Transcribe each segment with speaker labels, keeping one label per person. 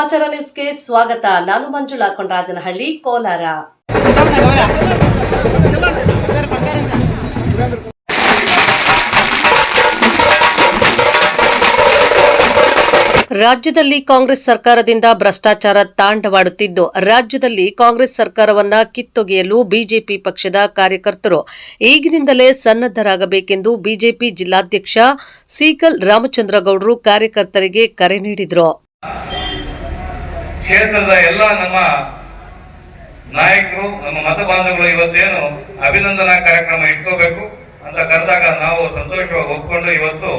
Speaker 1: ಸಮಾಚಾರ ನ್ಯೂಸ್ಗೆ ಸ್ವಾಗತ. ನಾನು ಮಂಜುಳಾ ಕೊಂಡರಾಜನಹಳ್ಳಿ ಕೋಲಾರ. ರಾಜ್ಯದಲ್ಲಿ ಕಾಂಗ್ರೆಸ್ ಸರ್ಕಾರದಿಂದ ಭ್ರಷ್ಟಾಚಾರ ತಾಂಡವಾಡುತ್ತಿದ್ದು, ರಾಜ್ಯದಲ್ಲಿ ಕಾಂಗ್ರೆಸ್ ಸರ್ಕಾರವನ್ನ ಕಿತ್ತೊಗೆಯಲು ಬಿಜೆಪಿ ಪಕ್ಷದ ಕಾರ್ಯಕರ್ತರು ಈಗಿನಿಂದಲೇ ಸನ್ನದ್ದರಾಗಬೇಕೆಂದು ಬಿಜೆಪಿ ಜಿಲ್ಲಾಧ್ಯಕ್ಷ ಸೀಕಲ್ ರಾಮಚಂದ್ರಗೌಡರು ಕಾರ್ಯಕರ್ತರಿಗೆ ಕರೆ ನೀಡಿದರು.
Speaker 2: ಕ್ಷೇತ್ರದ ಎಲ್ಲ ನಮ್ಮ ನಾಯಕರು, ನಮ್ಮ ಮತ ಬಾಂಧವರು ಇವತ್ತೇನು ಅಭಿನಂದನಾ ಕಾರ್ಯಕ್ರಮ ಇಟ್ಕೋಬೇಕು ಅಂತ ಕರೆದಾಗ ನಾವು ಸಂತೋಷವಾಗಿ ಒಪ್ಕೊಂಡು ಇವತ್ತು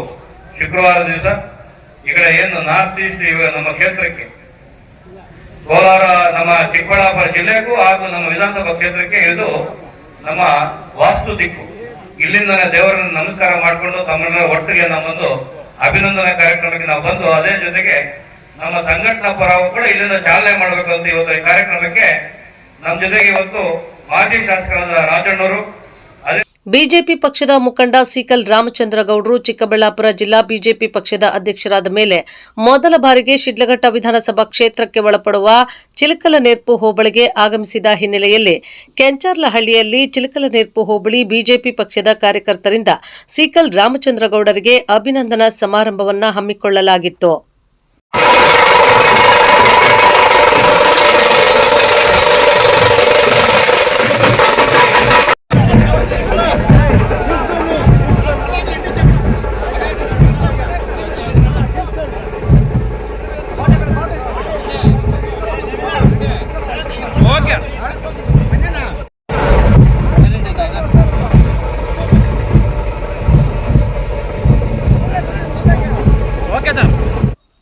Speaker 2: ಶುಕ್ರವಾರ ದಿವಸ ಈ ಏನು ನಾರ್ತ್ ಈಸ್ಟ್ ಇವ ನಮ್ಮ ಕ್ಷೇತ್ರಕ್ಕೆ, ಕೋಲಾರ ನಮ್ಮ ಚಿಕ್ಕಬಳ್ಳಾಪುರ ಜಿಲ್ಲೆಗೂ ಹಾಗೂ ನಮ್ಮ ವಿಧಾನಸಭಾ ಕ್ಷೇತ್ರಕ್ಕೆ ಇದು ನಮ್ಮ ವಾಸ್ತು ದಿಕ್ಕು. ಇಲ್ಲಿಂದನೇ ದೇವರನ್ನು ನಮಸ್ಕಾರ ಮಾಡಿಕೊಂಡು ತಮ್ಮ ಒಟ್ಟಿಗೆ ನಮ್ಮೊಂದು ಅಭಿನಂದನಾ ಕಾರ್ಯಕ್ರಮಕ್ಕೆ ನಾವು ಬಂದು ಅದೇ ಜೊತೆಗೆ ನಮ್ಮ ಸಂಘಟನಾ ಪರವು ಕೂಡ ಇಲ್ಲಿಂದ ಚಾಲನೆ ಮಾಡಬೇಕಂತ ಇವತ್ತು ಈ ಕಾರ್ಯಕ್ರಮಕ್ಕೆ ನಮ್ಮ ಜೊತೆಗೆ ಇವತ್ತು ಮಾಜಿ ಶಾಸಕರಾದ ರಾಜಣ್ಣವರು
Speaker 1: ಬಿಜೆಪಿ ಪಕ್ಷದ ಮುಖಂಡ ಸೀಕಲ್ ರಾಮಚಂದ್ರಗೌಡರು ಚಿಕ್ಕಬಳ್ಳಾಪುರ ಜಿಲ್ಲಾ ಬಿಜೆಪಿ ಪಕ್ಷದ ಅಧ್ಯಕ್ಷರಾದ ಮೇಲೆ ಮೊದಲ ಬಾರಿಗೆ ಶಿಡ್ಲಘಟ್ಟ ವಿಧಾನಸಭಾ ಕ್ಷೇತ್ರಕ್ಕೆ ಒಳಪಡುವ ಚಿಲಕಲನೇರ್ಪು ಹೋಬಳಿಗೆ ಆಗಮಿಸಿದ ಹಿನ್ನೆಲೆಯಲ್ಲಿ ಕೆಂಚಾರ್ಲಹಳ್ಳಿಯಲ್ಲಿ ಚಿಲಕಲನೇರ್ಪು ಹೋಬಳಿ ಬಿಜೆಪಿ ಪಕ್ಷದ ಕಾರ್ಯಕರ್ತರಿಂದ ಸೀಕಲ್ ರಾಮಚಂದ್ರಗೌಡರಿಗೆ ಅಭಿನಂದನಾ ಸಮಾರಂಭವನ್ನು ಹಮ್ಮಿಕೊಳ್ಳಲಾಗಿತ್ತು.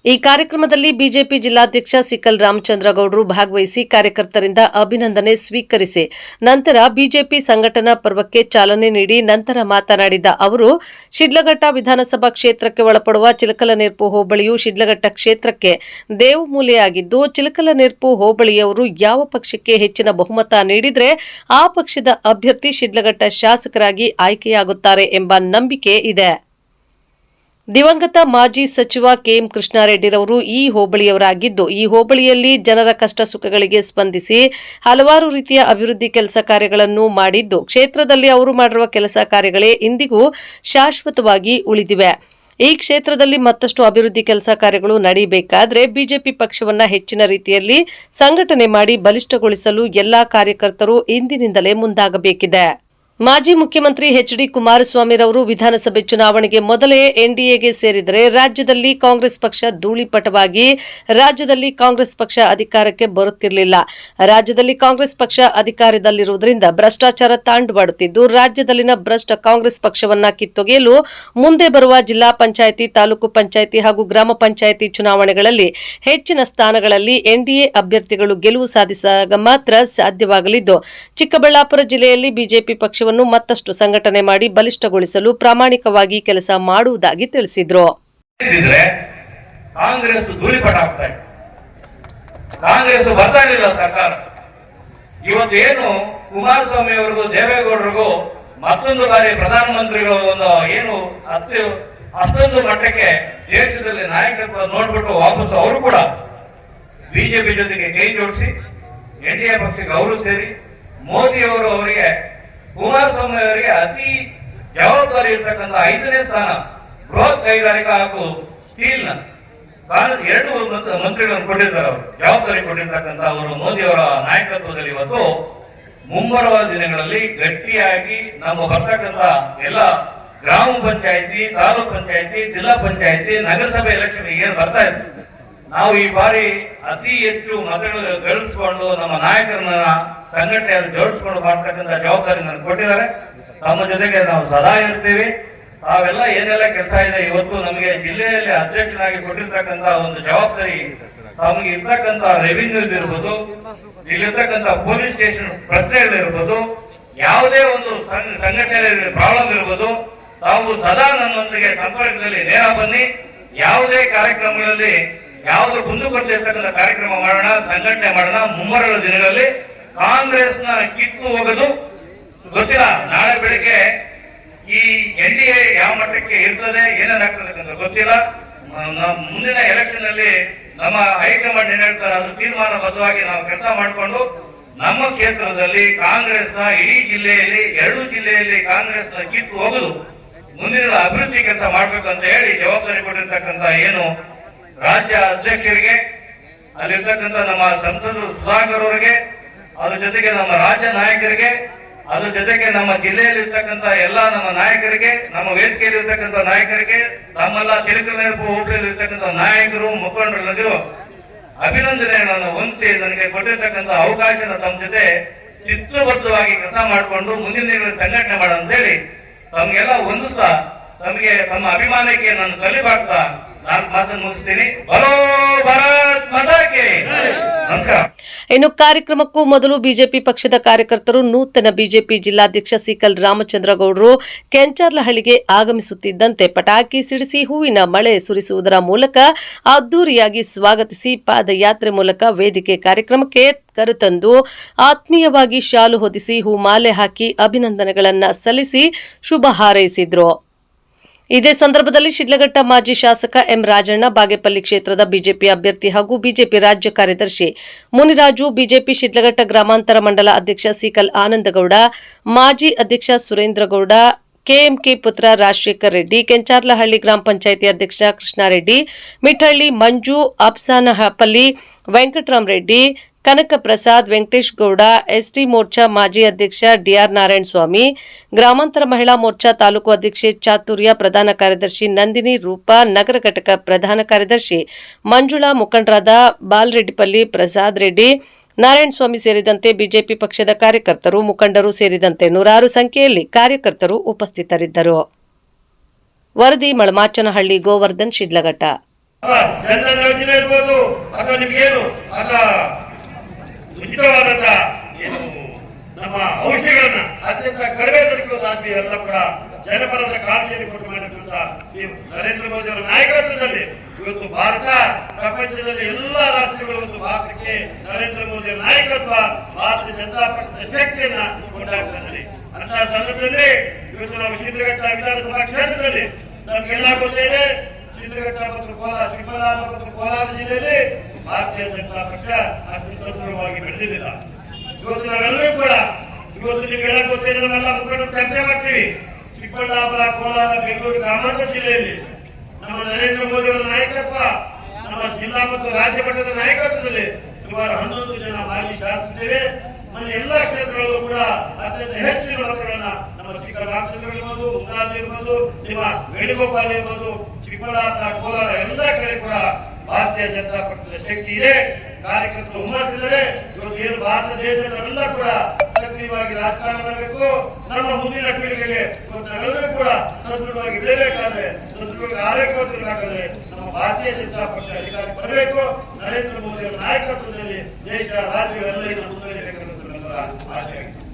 Speaker 1: ಈ ಕಾರ್ಯಕ್ರಮದಲ್ಲಿ ಬಿಜೆಪಿ ಜಿಲ್ಲಾಧ್ಯಕ್ಷ ಸಿಕಲ್ ರಾಮಚಂದ್ರಗೌಡರು ಭಾಗವಹಿಸಿ ಕಾರ್ಯಕರ್ತರಿಂದ ಅಭಿನಂದನೆ ಸ್ವೀಕರಿಸಿ. ನಂತರ ಬಿಜೆಪಿ ಸಂಘಟನಾ ಪರ್ವಕ್ಕೆ ಚಾಲನೆ ನೀಡಿ ನಂತರ ಮಾತನಾಡಿದ ಅವರು, ಶಿಡ್ಲಘಟ್ಟ ವಿಧಾನಸಭಾ ಕ್ಷೇತ್ರಕ್ಕೆ ಒಳಪಡುವ ಚಿಲಕಲನೇರ್ಪು ಹೋಬಳಿಯು ಶಿಡ್ಲಘಟ್ಟ ಕ್ಷೇತ್ರಕ್ಕೆ ದೇವಮೂಲೆಯಾಗಿದ್ದು ಚಿಲಕಲನೇರ್ಪು ಹೋಬಳಿಯವರು ಯಾವ ಪಕ್ಷಕ್ಕೆ ಹೆಚ್ಚಿನ ಬಹುಮತ ನೀಡಿದರೆ ಆ ಪಕ್ಷದ ಅಭ್ಯರ್ಥಿ ಶಿಡ್ಲಘಟ್ಟ ಶಾಸಕರಾಗಿ ಆಯ್ಕೆಯಾಗುತ್ತಾರೆ ಎಂಬ ನಂಬಿಕೆ ಇದೆ. ದಿವಂಗತ ಮಾಜಿ ಸಚಿವ ಕೆಎಂ ಕೃಷ್ಣಾರೆಡ್ಡಿರವರು ಈ ಹೋಬಳಿಯವರಾಗಿದ್ದು, ಈ ಹೋಬಳಿಯಲ್ಲಿ ಜನರ ಕಷ್ಟ ಸುಖಗಳಿಗೆ ಸ್ಪಂದಿಸಿ ಹಲವಾರು ರೀತಿಯ ಅಭಿವೃದ್ಧಿ ಕೆಲಸ ಕಾರ್ಯಗಳನ್ನು ಮಾಡಿದ್ದು, ಕ್ಷೇತ್ರದಲ್ಲಿ ಅವರು ಮಾಡಿರುವ ಕೆಲಸ ಕಾರ್ಯಗಳೇ ಇಂದಿಗೂ ಶಾಶ್ವತವಾಗಿ ಉಳಿದಿವೆ. ಈ ಕ್ಷೇತ್ರದಲ್ಲಿ ಮತ್ತಷ್ಟು ಅಭಿವೃದ್ಧಿ ಕೆಲಸ ಕಾರ್ಯಗಳು ನಡೆಯಬೇಕಾದರೆ ಬಿಜೆಪಿ ಪಕ್ಷವನ್ನು ಹೆಚ್ಚಿನ ರೀತಿಯಲ್ಲಿ ಸಂಘಟನೆ ಮಾಡಿ ಬಲಿಷ್ಠಗೊಳಿಸಲು ಎಲ್ಲಾ ಕಾರ್ಯಕರ್ತರು ಇಂದಿನಿಂದಲೇ ಮುಂದಾಗಬೇಕಿದೆ. ಮಾಜಿ ಮುಖ್ಯಮಂತ್ರಿ ಎಚ್ ಡಿ ಕುಮಾರಸ್ವಾಮಿರವರು ವಿಧಾನಸಭೆ ಚುನಾವಣೆಗೆ ಮೊದಲೇ ಎನ್ಡಿಎಗೆ ಸೇರಿದರೆ ರಾಜ್ಯದಲ್ಲಿ ಕಾಂಗ್ರೆಸ್ ಪಕ್ಷ ಧೂಳಿಪಟವಾಗಿ ರಾಜ್ಯದಲ್ಲಿ ಕಾಂಗ್ರೆಸ್ ಪಕ್ಷ ಅಧಿಕಾರಕ್ಕೆ ಬರುತ್ತಿರಲಿಲ್ಲ. ರಾಜ್ಯದಲ್ಲಿ ಕಾಂಗ್ರೆಸ್ ಪಕ್ಷ ಅಧಿಕಾರದಲ್ಲಿರುವುದರಿಂದ ಭ್ರಷ್ಟಾಚಾರ ತಾಂಡವಾಡುತ್ತಿದ್ದು, ರಾಜ್ಯದಲ್ಲಿನ ಭ್ರಷ್ಟ ಕಾಂಗ್ರೆಸ್ ಪಕ್ಷವನ್ನ ಕಿತ್ತೊಗೆಯಲು ಮುಂದೆ ಬರುವ ಜಿಲ್ಲಾ ಪಂಚಾಯಿತಿ, ತಾಲೂಕು ಪಂಚಾಯಿತಿ ಹಾಗೂ ಗ್ರಾಮ ಪಂಚಾಯಿತಿ ಚುನಾವಣೆಗಳಲ್ಲಿ ಹೆಚ್ಚಿನ ಸ್ಥಾನಗಳಲ್ಲಿ ಎನ್ಡಿಎ ಅಭ್ಯರ್ಥಿಗಳು ಗೆಲುವು ಸಾಧಿಸಿದಾಗ ಮಾತ್ರ ಸಾಧ್ಯವಾಗಲಿದ್ದು, ಚಿಕ್ಕಬಳ್ಳಾಪುರ ಜಿಲ್ಲೆಯಲ್ಲಿ ಬಿಜೆಪಿ ಪಕ್ಷವನ್ನು ಮತ್ತಷ್ಟು ಸಂಘಟನೆ ಮಾಡಿ ಬಲಿಷ್ಠಗೊಳಿಸಲು ಪ್ರಾಮಾಣಿಕವಾಗಿ ಕೆಲಸ ಮಾಡುವುದಾಗಿ ತಿಳಿಸಿದ್ರು.
Speaker 2: ಇವತ್ತು ಏನು ಕುಮಾರಸ್ವಾಮಿ ಅವರಿಗೂ, ದೇವೇಗೌಡರಿಗೂ ಮತ್ತೊಂದು ಬಾರಿ ಪ್ರಧಾನಮಂತ್ರಿಗಳು ಒಂದು ಏನು ಹತ್ತು ಅಷ್ಟೊಂದು ಮಟ್ಟಕ್ಕೆ ದೇಶದಲ್ಲಿ ನಾಯಕತ್ವ ನೋಡ್ಬಿಟ್ಟು ವಾಪಸ್ ಅವರು ಕೂಡ ಬಿಜೆಪಿ ಜೊತೆಗೆ ಕೈ ಜೋಡಿಸಿ, ಎನ್ ಡಿ ಎ ಪಕ್ಷಕ್ಕೆ ಅವರು ಸೇರಿ ಮೋದಿ ಅವರು ಅವರಿಗೆ ಕುಮಾರಸ್ವಾಮಿ ಅವರಿಗೆ ಅತಿ ಜವಾಬ್ದಾರಿ ಇರತಕ್ಕಂತ ಐದನೇ ಸ್ಥಾನ ಬೃಹತ್ ಕೈಗಾರಿಕಾ ಹಾಗೂ ಸ್ಟೀಲ್ನ ಎರಡು ಮಂತ್- ಮಂತ್ರಿಗಳನ್ನು ಕೊಟ್ಟಿದ್ದಾರೆ ಅವರು. ಜವಾಬ್ದಾರಿ ಕೊಟ್ಟಿರ್ತಕ್ಕಂಥ ಅವರು ಮೋದಿ ಅವರ ನಾಯಕತ್ವದಲ್ಲಿ ಇವತ್ತು ಮುಂಬರುವ ದಿನಗಳಲ್ಲಿ ಗಟ್ಟಿಯಾಗಿ ನಮ್ಮ ಬರ್ತಕ್ಕಂಥ ಎಲ್ಲ ಗ್ರಾಮ ಪಂಚಾಯತಿ, ತಾಲೂಕ್ ಪಂಚಾಯತಿ, ಜಿಲ್ಲಾ ಪಂಚಾಯತಿ, ನಗರಸಭೆ ಎಲೆಕ್ಷನ್ ಏನು ಬರ್ತಾ ಇದೆ? ನಾವು ಈ ಬಾರಿ ಅತಿ ಹೆಚ್ಚು ಮತಗಳು ಗಳಿಸ್ಕೊಂಡು ನಮ್ಮ ನಾಯಕರನ್ನ ಸಂಘಟನೆ ಜೋಡಿಸ್ಕೊಂಡು ಮಾಡ್ತಕ್ಕಂಥ ಜವಾಬ್ದಾರಿ ಕೊಟ್ಟಿದ್ದಾರೆ. ತಮ್ಮ ಜೊತೆಗೆ ನಾವು ಸದಾ ಇರ್ತೀವಿ. ತಾವೆಲ್ಲ ಏನೆಲ್ಲ ಕೆಲಸ ಇದೆ, ಇವತ್ತು ನಮಗೆ ಜಿಲ್ಲೆಯಲ್ಲಿ ಅಧ್ಯಕ್ಷನಾಗಿ ಕೊಟ್ಟಿರ್ತಕ್ಕಂಥ ಒಂದು ಜವಾಬ್ದಾರಿ ತಮಗೆ ಇರ್ತಕ್ಕಂಥ ರೆವಿನ್ಯೂ ಇರ್ಬೋದು, ಇಲ್ಲಿರ್ತಕ್ಕಂಥ ಪೊಲೀಸ್ ಸ್ಟೇಷನ್ ಪ್ರಶ್ನೆಗಳಿರ್ಬೋದು ಯಾವುದೇ ಒಂದು ಸಂಘ- ಸಂಘಟನೆಯಲ್ಲಿ ಪ್ರಾಬ್ಲಮ್ ಇರ್ಬೋದು, ತಾವು ಸದಾ ನನ್ನೊಂದಿಗೆ ಸಂಪರ್ಕದಲ್ಲಿ ನೇರ ಬನ್ನಿ. ಯಾವುದೇ ಕಾರ್ಯಕ್ರಮಗಳಲ್ಲಿ ಯಾವುದು ಕುಂದುಕೊರತೆ ಇರ್ತಕ್ಕಂಥ ಕಾರ್ಯಕ್ರಮ ಮಾಡೋಣ, ಸಂಘಟನೆ ಮಾಡೋಣ, ಮುಂಬರುವ ದಿನಗಳಲ್ಲಿ ಕಾಂಗ್ರೆಸ್ನ ಕಿತ್ತು ಹೋಗೋದು ಗೊತ್ತಿಲ್ಲ, ನಾಳೆ ಬೆಳಿಗ್ಗೆ ಈ ಎನ್ ಡಿ ಎ ಯಾವ ಮಟ್ಟಕ್ಕೆ ಇರ್ತದೆ ಏನೇನಾಗ್ತದೆ ಗೊತ್ತಿಲ್ಲ. ಮುಂದಿನ ಎಲೆಕ್ಷನ್ ಅಲ್ಲಿ ನಮ್ಮ ಹೈಕಮಾಂಡ್ ಏನ್ ಹೇಳ್ತಾರೆ, ಅದು ತೀರ್ಮಾನಬದ್ಧವಾಗಿ ನಾವು ಕೆಲಸ ಮಾಡಿಕೊಂಡು, ನಮ್ಮ ಕ್ಷೇತ್ರದಲ್ಲಿ ಕಾಂಗ್ರೆಸ್ನ ಇಡೀ ಜಿಲ್ಲೆಯಲ್ಲಿ, ಎರಡು ಜಿಲ್ಲೆಯಲ್ಲಿ ಕಾಂಗ್ರೆಸ್ನ ಕಿತ್ತು ಹೋಗುದು ಮುಂದಿನ ಅಭಿವೃದ್ಧಿ ಕೆಲಸ ಮಾಡ್ಬೇಕು ಅಂತ ಹೇಳಿ ಜವಾಬ್ದಾರಿ ಕೊಟ್ಟಿರ್ತಕ್ಕಂಥ ಏನು ರಾಜ್ಯ ಅಧ್ಯಕ್ಷರಿಗೆ, ಅಲ್ಲಿರ್ತಕ್ಕಂಥ ನಮ್ಮ ಸಂಸದರು ಸುಧಾಕರ್ ಅವರಿಗೆ, ಅದ್ರ ಜೊತೆಗೆ ನಮ್ಮ ರಾಜ್ಯ ನಾಯಕರಿಗೆ, ಅದ್ರ ಜೊತೆಗೆ ನಮ್ಮ ಜಿಲ್ಲೆಯಲ್ಲಿ ಇರ್ತಕ್ಕಂಥ ಎಲ್ಲಾ ನಮ್ಮ ನಾಯಕರಿಗೆ, ನಮ್ಮ ವೇದಿಕೆಯಲ್ಲಿ ಇರ್ತಕ್ಕಂಥ ನಾಯಕರಿಗೆ, ತಮ್ಮೆಲ್ಲ ತಿರುಕಲೇಪು ಹೋಬಳಿಯಲ್ಲಿ ಇರ್ತಕ್ಕಂಥ ನಾಯಕರು ಮುಖಂಡರೆಲ್ಲರಿಗೂ ಅಭಿನಂದನೆಗಳನ್ನು ಹೊಂದಿಸಿ ನನಗೆ ಕೊಟ್ಟಿರ್ತಕ್ಕಂಥ ಅವಕಾಶನ ತಮ್ಮ ಜೊತೆ ಚಿತ್ರಬದ್ಧವಾಗಿ ಕೆಲಸ ಮಾಡಿಕೊಂಡು ಮುಂದಿನ ದಿನಗಳಲ್ಲಿ ಸಂಘಟನೆ ಹೇಳಿ ತಮ್ಗೆಲ್ಲ ಹೊಂದಿಸ್ತಾ ತಮಗೆ ತಮ್ಮ ಅಭಿಮಾನಕ್ಕೆ ನಾನು ತಲೆಬಾಗ್ತಾ ನಾನು ಮಾತನ್ನು ಮುಗಿಸ್ತೀನಿ. ಬರೋ ಭಾರತ್ ಮತಕ್ಕೆ. ನಮಸ್ಕಾರ.
Speaker 1: ಇನ್ನು ಕಾರ್ಯಕ್ರಮಕ್ಕೂ ಮೊದಲು ಬಿಜೆಪಿ ಪಕ್ಷದ ಕಾರ್ಯಕರ್ತರು ನೂತನ ಬಿಜೆಪಿ ಜಿಲ್ಲಾಧ್ಯಕ್ಷ ಸಿಕಲ್ ರಾಮಚಂದ್ರಗೌಡರು ಕೆಂಚರ್ಲಹಳ್ಳಿಗೆ ಆಗಮಿಸುತ್ತಿದ್ದಂತೆ ಪಟಾಕಿ ಸಿಡಿಸಿ ಹೂವಿನ ಮಳೆ ಸುರಿಸುವುದರ ಮೂಲಕ ಅದ್ದೂರಿಯಾಗಿ ಸ್ವಾಗತಿಸಿ ಪಾದಯಾತ್ರೆ ಮೂಲಕ ವೇದಿಕೆ ಕಾರ್ಯಕ್ರಮಕ್ಕೆ ಕರೆತಂದು ಆತ್ಮೀಯವಾಗಿ ಶಾಲು ಹೊದಿಸಿ ಹೂಮಾಲೆ ಹಾಕಿ ಅಭಿನಂದನೆಗಳನ್ನು ಸಲ್ಲಿಸಿ ಶುಭ ಹಾರೈಸಿದ್ರು. ಇದೇ ಸಂದರ್ಭದಲ್ಲಿ ಶಿಡ್ಲಘಟ್ಟ ಮಾಜಿ ಶಾಸಕ ಎಂ ರಾಜಣ್ಣ ಬಾಗೇಪಲ್ಲಿ ಕ್ಷೇತ್ರದ ಬಿಜೆಪಿ ಅಭ್ಯರ್ಥಿ ಹಾಗೂ ಬಿಜೆಪಿ ರಾಜ್ಯ ಕಾರ್ಯದರ್ಶಿ ಮುನಿರಾಜು, ಬಿಜೆಪಿ ಶಿಡ್ಲಘಟ್ಟ ಗ್ರಾಮಾಂತರ ಮಂಡಲ ಅಧ್ಯಕ್ಷ ಸಿಕಲ್ ಆನಂದಗೌಡ, ಮಾಜಿ ಅಧ್ಯಕ್ಷ ಸುರೇಂದ್ರಗೌಡ, ಕೆಎಂಕೆ ಪುತ್ರ ರಾಜಶೇಖರ್ ರೆಡ್ಡಿ, ಕೆಂಚಾರ್ಲಹಳ್ಳಿ ಗ್ರಾಮ ಪಂಚಾಯಿತಿ ಅಧ್ಯಕ್ಷ ಕೃಷ್ಣಾರೆಡ್ಡಿ, ಮಿಠಳ್ಳಿ ಮಂಜು, ಅಪ್ಸಾನಹಪಲ್ಲಿ ವೆಂಕಟರಾಮ್ ರೆಡ್ಡಿ ಕನಕ ಪ್ರಸಾದ್ ವೆಂಕಟೇಶ್ ಗೌಡ ಎಸ್ಟಿ ಮೋರ್ಚಾ ಮಾಜಿ ಅಧ್ಯಕ್ಷ ಡಿಆರ್ ನಾರಾಯಣ ಸ್ವಾಮಿ ಗ್ರಾಮಾಂತರ ಮಹಿಳಾ ಮೋರ್ಚಾ ತಾಲೂಕು ಅಧ್ಯಕ್ಷೆ ಚಾತುರ್ಯ, ಪ್ರಧಾನ ಕಾರ್ಯದರ್ಶಿ ನಂದಿನಿ ರೂಪಾ, ನಗರ ಘಟಕ ಪ್ರಧಾನ ಕಾರ್ಯದರ್ಶಿ ಮಂಜುಳಾ ಮುಖಂಡರಾದ ಬಾಲರೆಡ್ಡಿಪಲ್ಲಿ ಪ್ರಸಾದ್ ರೆಡ್ಡಿ ನಾರಾಯಣ ಸ್ವಾಮಿ ಸೇರಿದಂತೆ ಬಿಜೆಪಿ ಪಕ್ಷದ ಕಾರ್ಯಕರ್ತರು, ಮುಖಂಡರು ಸೇರಿದಂತೆ ನೂರಾರು ಸಂಖ್ಯೆಯಲ್ಲಿ ಕಾರ್ಯಕರ್ತರು ಉಪಸ್ಥಿತರಿದ್ದರು. ವರದಿ ಮಳಮಾಚನಹಳ್ಳಿ, ಗೋವರ್ಧನ್, ಶಿಡ್ಲಘಟ್ಟ.
Speaker 3: ಉಚಿತವಾದಂತ ಏನು ನಮ್ಮ ಔಷಧಿಗಳನ್ನ ಅತ್ಯಂತ ಕಡಿಮೆ ದೊರಕುವುದು ಆದ್ಮಿ ಎಲ್ಲ ಕೂಡ ಜನಪರದ ಕಾಳಜಿಯನ್ನು ಕೊಟ್ಟು ಮಾಡಿದಂತ ಶ್ರೀ ನರೇಂದ್ರ ಮೋದಿ ಅವರ ನಾಯಕತ್ವದಲ್ಲಿ ಇವತ್ತು ಭಾರತ, ಪ್ರಪಂಚದಲ್ಲಿ ಎಲ್ಲಾ ರಾಷ್ಟ್ರಗಳು ಇವತ್ತು ಭಾರತಕ್ಕೆ ನರೇಂದ್ರ ಮೋದಿಯ ನಾಯಕತ್ವ, ಭಾರತೀಯ ಜನತಾ ಪಕ್ಷದ ಶಕ್ತಿಯನ್ನ ಕೊಂಡಾಡ್ತಾ ಅಂತಹ ಅಂತ ಸಂದರ್ಭದಲ್ಲಿ ಇವತ್ತು ನಾವು ಶಿಡ್ಲಘಟ್ಟ ವಿಧಾನಸಭಾ ಕ್ಷೇತ್ರದಲ್ಲಿ ನಮ್ಗೆಲ್ಲ ಗೊತ್ತಿದೆ ಶಿಡ್ಲಘಟ್ಟ ಮತ್ತು ಕೋಲಾರ ಚಿಕ್ಕಬಳ್ಳಾಪುರ ಮತ್ತು ಕೋಲಾರ ಜಿಲ್ಲೆಯಲ್ಲಿ ಭಾರತೀಯ ಜನತಾ ಪಕ್ಷ ಅತಿ ಸದೃಢವಾಗಿ ಬೆಳೆದಿಲ್ಲ ಇವತ್ತು ನಾವೆಲ್ಲರೂ ಕೂಡ, ಇವತ್ತು ನಿಮಗೆಲ್ಲ ಗೊತ್ತಿದೆ ನಾವೆಲ್ಲ ಮುಖಂಡರು ಚರ್ಚೆ ಮಾಡ್ತೀವಿ. ಚಿಕ್ಕಬಳ್ಳಾಪುರ, ಕೋಲಾರ, ಬೆಂಗಳೂರು ಗ್ರಾಮಾಂತರ ಜಿಲ್ಲೆಯಲ್ಲಿ ನಮ್ಮ ನರೇಂದ್ರ ಮೋದಿ ಅವರ ನಾಯಕತ್ವ, ನಮ್ಮ ಜಿಲ್ಲಾ ಮತ್ತು ರಾಜ್ಯ ಮಟ್ಟದ ನಾಯಕತ್ವದಲ್ಲಿ ಸುಮಾರು ಹನ್ನೊಂದು ಜನ ಮಾಜಿ ಶಾಸಕರಿದ್ದೇವೆ ನಮ್ಮ ಎಲ್ಲ ಕ್ಷೇತ್ರಗಳಲ್ಲೂ ಕೂಡ ಅತ್ಯಂತ ಹೆಚ್ಚಿನ ಮತಗಳನ್ನ ನಮ್ಮ ಚಿಕ್ಕ ರಾಮಚಂದ್ರ ಇರ್ಬೋದು ಮುಖರಾಜ್ ಇರ್ಬೋದು, ನಿಮ್ಮ ವೇಣುಗೋಪಾಲ್ ಇರ್ಬೋದು, ಚಿಕ್ಕಬಳ್ಳಾಪುರ, ಕೋಲಾರ ಎಲ್ಲ ಕಡೆ ಕೂಡ ಭಾರತೀಯ ಜನತಾ ಪಕ್ಷದ ಶಕ್ತಿ ಇದೆ. ಕಾರ್ಯಕರ್ತರು ಹುಮ್ಮಸ್ಸಿದ್ದಾರೆ. ಇವತ್ತು ಏನು ಭಾರತ ದೇಶ ನಾವೆಲ್ಲ ಕೂಡ ಸಕ್ರಿಯವಾಗಿ ರಾಜಕಾರಣ ಮಾಡಬೇಕು. ನಮ್ಮ ಮುಂದಿನ ಪೀಳಿಗೆಗೆ ಇವತ್ತು ಕೂಡ ಸದೃಢವಾಗಿ ಬೆಳೆಯಬೇಕಾದ್ರೆ ಸದೃಢವಾಗಿ ಆರೋಗ್ಯವಂತರಾಗಬೇಕಾದ್ರೆ ನಮ್ಮ ಭಾರತೀಯ ಜನತಾ ಪಕ್ಷ ಅಧಿಕಾರಕ್ಕೆ ಬರಬೇಕು. ನರೇಂದ್ರ ಮೋದಿ ಅವರ ನಾಯಕತ್ವದಲ್ಲಿ ದೇಶ, ರಾಜ್ಯಗಳೆಲ್ಲ ಇನ್ನು ആചരിക്കും